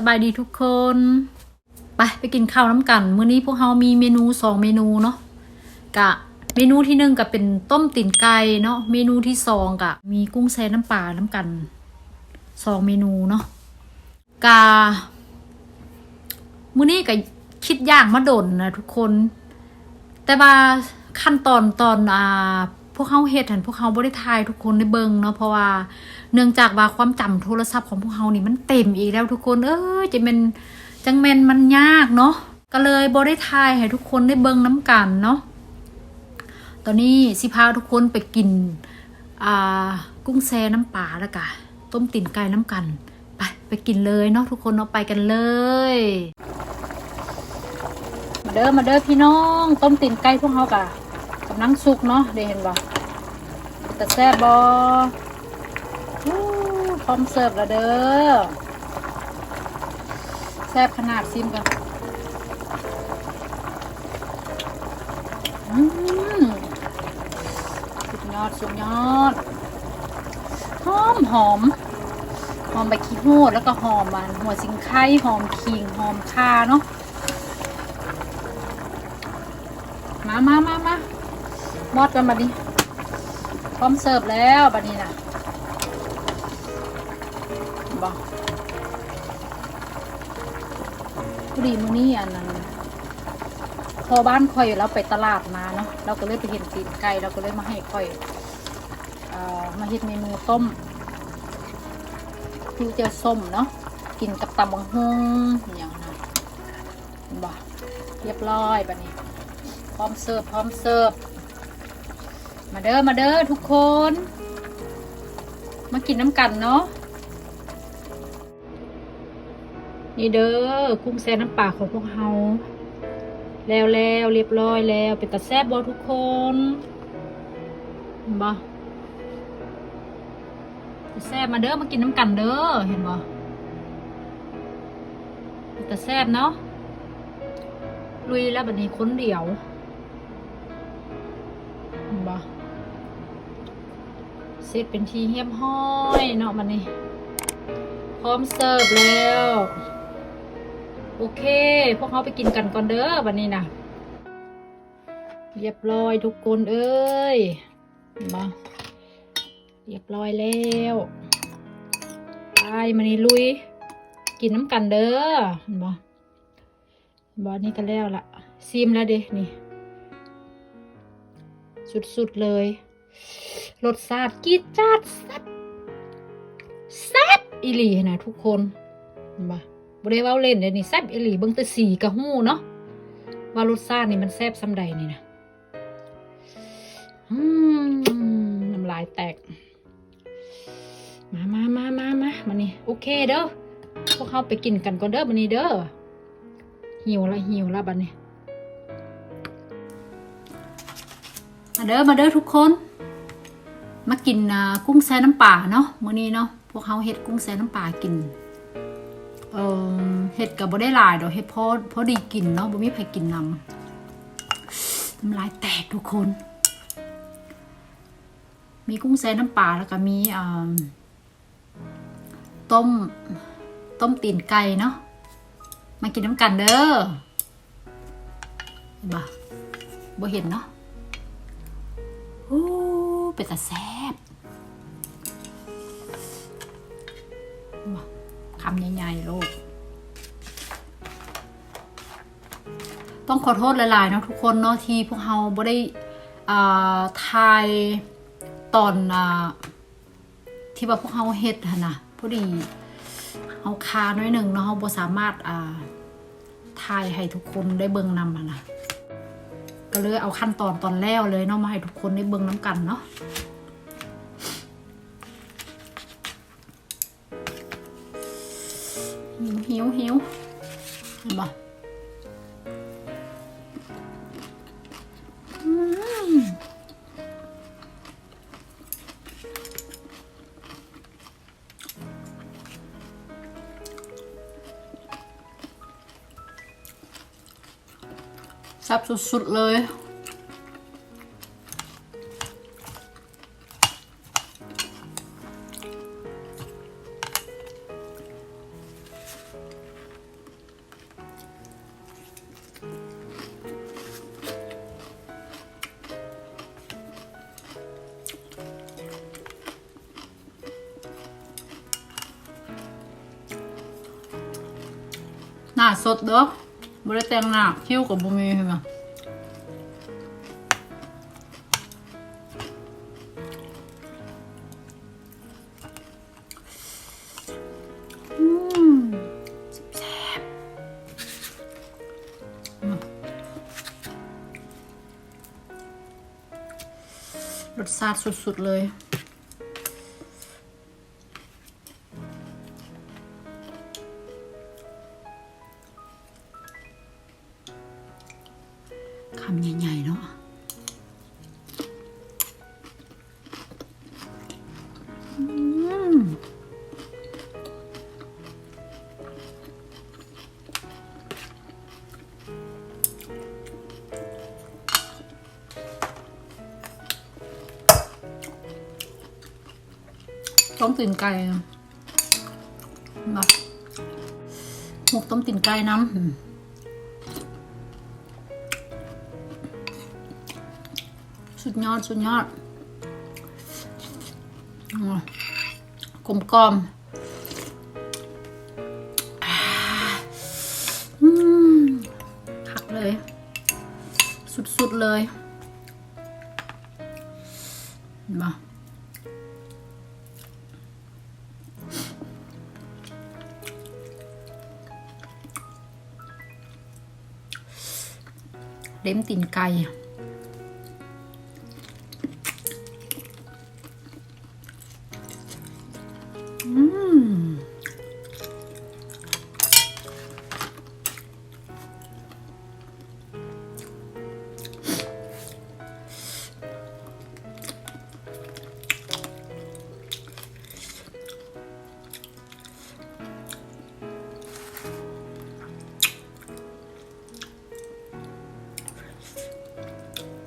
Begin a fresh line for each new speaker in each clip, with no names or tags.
สบายดีทุกคน ไปไปกินข้าวน้ำกัน มื้อนี้พวกเรามีเมนูสองเมนูเนาะกะเมนูที่หนึ่งก็เป็นต้มตีนไก่เนาะเมนูที่สองกะมีกุ้งแช่น้ำปลาน้ำกันสองเมนูเนาะกะมื้อนี้ก็คิดอย่างมาดนนะทุกคน แต่ว่าขั้นตอนตอนอ่า พวกเขาเฮ็ดหันพวกเขาบ่ได้ทายทุกคนได้เบิ่งเนาะเพราะว่าเนื่องจากว่าความจำโทรศัพท์ของพวกเขานี่มันเต็มอีกแล้วทุกคนเอ้ยจะเป็นจังแมนมันยากเนาะก็เลยบ่ได้ทายให้ทุกคนได้เบิ่งน้ำกันเนาะตอนนี้สิพาทุกคนไปกินอ่ากุ้งแช่น้ำปลาแล้วกะต้มตีนไก่น้ำกัน ไปไปกินเลยเนาะทุกคนเนาะไปกันเลยมาเด้อมาเด้อพี่น้อง ต้มตีนไก่พวกเขากะ กำลังสุกเนาะได้เห็นบ่แต่แซ่บบ่อู้พร้อมเสิร์ฟแล้วเด้อแซ่บขนาดซิมกันอืมสุดยอดสุดยอดหอมหอมหอมใบขี้โหดแล้วก็หอมมันหัวสิงไข่หอมขิงหอมข่าเนาะมามามามา มอดกันบัดนี้พร้อมเสิร์ฟแล้วบัดนี้นะบอกพอดีมื้อนี้อันนั้นพอบ้านคอยเราไปตลาดมาเนาะเราก็เลยไปเห็นตีนไก่เราก็เลยมาให้คอยเอ่อมาเฮ็ดเมนูต้มพิวเจียวส้มเนาะกินกับตำบังฮงอย่างนั้นเห็นบ่เรียบร้อยบัดนี้ พร้อมเสิร์ฟพร้อมเสิร์ฟ มาเด้อมาเด้อทุกคน มากินน้ำกันเนาะนี่เด้อกุ้งแซ่น้ำปลาของพวกเฮาแล้วแล้วเรียบร้อยแล้วเป็นตาแซ่บบ่ทุกคนเห็นบ่ตาแซ่บมาเด้อมากินน้ำกันเด้อเห็นบ่เป็นตาแซ่บเนาะลุยแล้วบัดนี้คนเดียว เสร็จเป็นทีเฮียมห้อยเนาะมันนี่พร้อมเสิร์ฟแล้ว โอเค พวกเขาไปกินกันก่อนเด้อวันนี้นะเรียบร้อยทุกคนเอ้ยมาเรียบร้อยแล้วไปมันนี่ลุย กินน้ำกันเด้อเห็นบ่บอนี่ก็แล้วละซีมแล้วเด้นี่ สุดๆเลย รสชาติกีจัดแซ่บแซ่บอีหลีนะทุกคนเห็นปะบ่ได้เว้าเล่นเดี๋ยวนี้แซ่บอีหลีเบิ่งแต่สีกระหู้เนาะว่ารสชาตินี่มันแซ่บซำใดนี่นะอืมน้ำลายแตก มามามามามามานี่โอเคเด้อพวกเขาไปกินกันก่อนเด้อบันนี้เด้อหิวละหิวละบันนี้มาเด้อมาเด้อทุกคน มากินกุ้งแซ่น้ำปลาเนาะมื้อนี้เนาะพวกเขาเฮ็ดกุ้งแซ่น้ำปลากินเอ่อเฮ็ดกับบ่ได้หลายดอกเฮ็ดพอพอดีกินเนาะบ่มีใครกินนำน้ำลายแตกทุกคน มีกุ้งแซ่น้ำปลาแล้วก็มีต้มต้มตีนไก่เนาะมากินน้ำกันเด้อบ่บ่เห็นเนาะโอ้ เป็นตาแซบคำใหญ่ๆโลก ต้องขอโทษหลายๆเนาะทุกคนเนาะที่พวกเราบ่ได้อ่าทายตอนอที่ว่าพวกเราเฮ็ดนะพอดีเอาคาน้อยหนึ่งเนาะเราบ่สามารถอ่าทายให้ทุกคนได้เบิ่งนำนะ ก็เลยเอาขั้นตอนตอนแล้วเลยเนาะมาให้ทุกคนได้เบิ่งน้ำกันเนาะหิวหิวหิวเห็นปะ แซ่บสุดๆเลยหน้าสดเด้อ บ่ได้แต่งหน้าคิ้วกับบ่มีเห็นไหมอืมรสชาติสุด ๆ เลย ต้มตีนไก่มาหมกต้มตีนไก่น้ำอืมสุดยอด สุดยอดอืมกลมกลอมอ่าอืมคักเลย สุด ๆ เลยมา เล็ม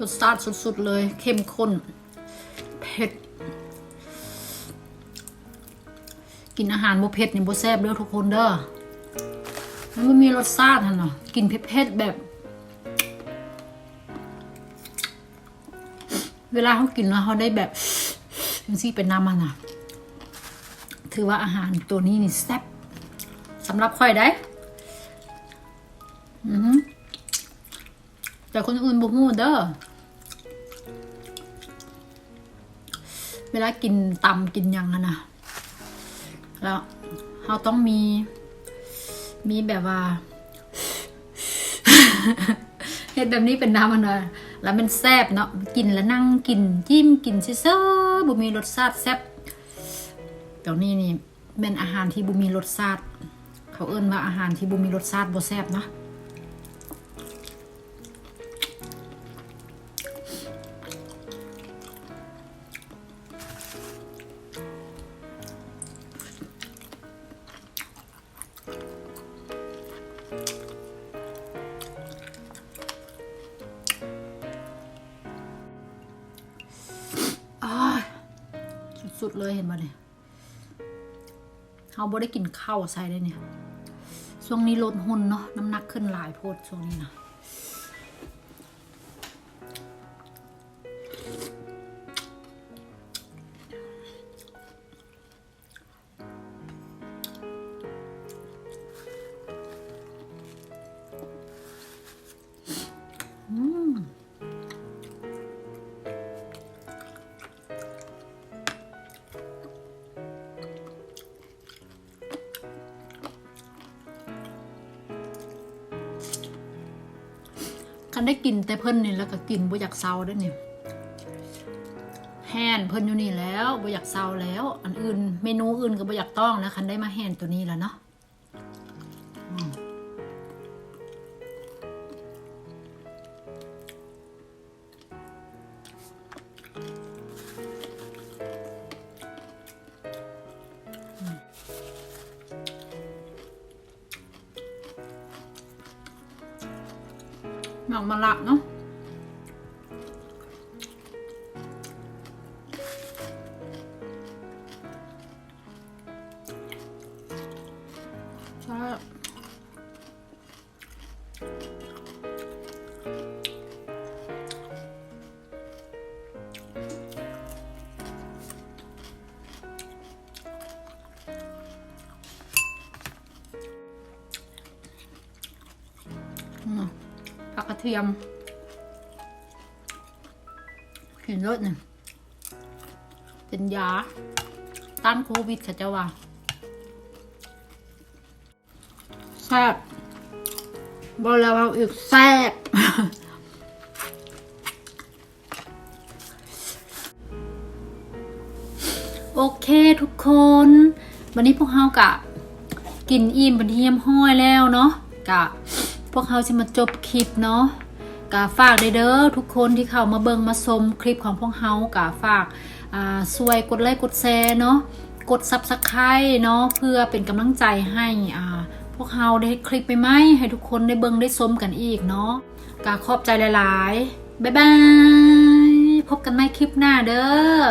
รสชาติสุดๆเลยเข้มข้นเผ็ด กินอาหารบ่เผ็ดนี่บ่แซ่บเด้อทุกคนเด้อมันบ่มีรสชาติหั่นน่ะกินเผ็ดๆแบบ เวลาเขากินแล้วเขาได้แบบจังซี่เป็นน้ำมันน่ะ ถือว่าอาหารตัวนี้นี่แซ่บสำหรับข่อยได้อือหือแต่คนอื่นบ่ฮู้เด้อ เวลากินตำกินยังอะนะแล้วเราต้องมี มีแบบว่าเห็ดแบบนี้เป็นน้ำมันเลยแล้วมันแซ่บเนาะกินแล้วนั่งกินจิ้มกินเซ่อบุมีรสชาติแซบเดี๋ยวนี้นี่เป็นอาหารที่บุมีรสชาติ เขาเอิ้นว่าอาหารที่บุมีรสชาติบ่แซ่บเนาะ ดเลยเห็นบ่เนี่ยเขาบ่ได้กินข้าวใส่เลยเนี่ยช่วงนี้ลดหุ่นเนาะน้ำหนักขึ้นหลายโพดช่วงนี้นะ นได้กินแต่เพิ่นนี่แล้วก็กินบ่อยากเซาได้อเนี่ยแฮนเพิ่นอยู่นี่แล้วบ่อยากเซาแล้ว อันอื่นเมนูอื่นก็บ่อยากต้องนะคันได้มาแฮนตัวนี้แล้วเนาะ หมักมะละเนาะ เทียมเห็นรสเนี่ยเป็นยาต้านโควิดค่ะเจ้าว่าแซ่บบอกแล้วว่าอีกแซ่บโอเคทุกคน วันนี้พวกเฮากะ กินอิ่มเป็นที่เยี่ยมห้อยแล้วเนาะกะ พวกเฮาจะมาจบคลิปเนาะกะฝากเด้อทุกคนที่เข้ามาเบิงมาชมคลิปของพวกเฮากะฝากอ่าช่วยกดไลค์กดแชร์เนาะกดซับสไครต์เนาะเพื่อเป็นกำลังใจให้อ่าพวกเฮาได้คลิปใหมให้ทุกคนได้เบิงได้ชมกันอีกเนาะกะขอบใจหลายๆบ๊ายบาย พบกันใหม่คลิปหน้าเด้อ